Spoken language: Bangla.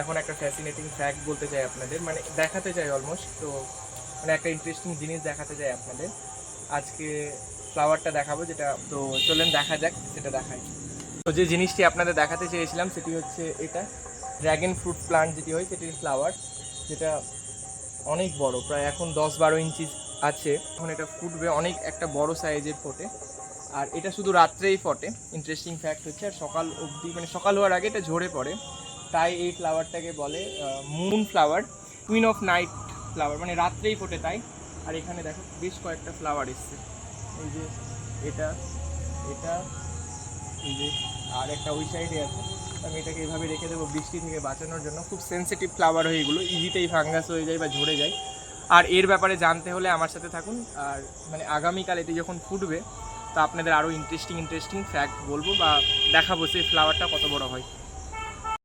এখন একটা ফ্যাসিনেটিং ফ্যাক্ট বলতে চাই আপনাদের মানে দেখাতে চাই অলমোস্ট তো মানে একটা ইন্টারেস্টিং জিনিস দেখাতে চাই আপনাদের। আজকে ফ্লাওয়ারটা দেখাবো যেটা, তো চলেন দেখা যাক, সেটা দেখাই। তো যে জিনিসটি আপনাদের দেখাতে চেয়েছিলাম, সেটি হচ্ছে এটা ড্র্যাগন ফ্রুট প্লান্ট যেটি হয় সেটির ফ্লাওয়ার যেটা অনেক বড়, প্রায় এখন দশ বারো ইঞ্চি আছে। এখন এটা ফুটবে অনেক একটা বড় সাইজের ফোটে। আর এটা শুধু রাত্রেই ফটে ইন্টারেস্টিং ফ্যাক্ট হচ্ছে, আর সকাল অবধি মানে সকাল হওয়ার আগে এটা ঝরে পড়ে। তাই এই ফ্লাওয়ারটাকে বলে moon flower queen of night flower মানে রাত্রেই ফোটে তাই। আর এখানে দেখো বেশ কয়েকটা ফ্লাওয়ার এসছে। এই যে এটা এটা, এই যে, আর একটা ওই সাইডে আছে। আমি এটাকে এভাবে রেখে দেবো বৃষ্টি থেকে বাঁচানোর জন্য। খুব সেনসিটিভ ফ্লাওয়ার হয়ে এগুলো ইজিতেই ফাঙ্গাস হয়ে যায় বা ঝরে যায়। আর এর ব্যাপারে জানতে হলে আমার সাথে থাকুন। আর মানে আগামীকাল এটি যখন ফুটবে, তো আপনাদের আরও ইন্টারেস্টিং ইন্টারেস্টিং ফ্যাক্ট বলব বা দেখাবো সেই ফ্লাওয়ারটা কত বড় হয়।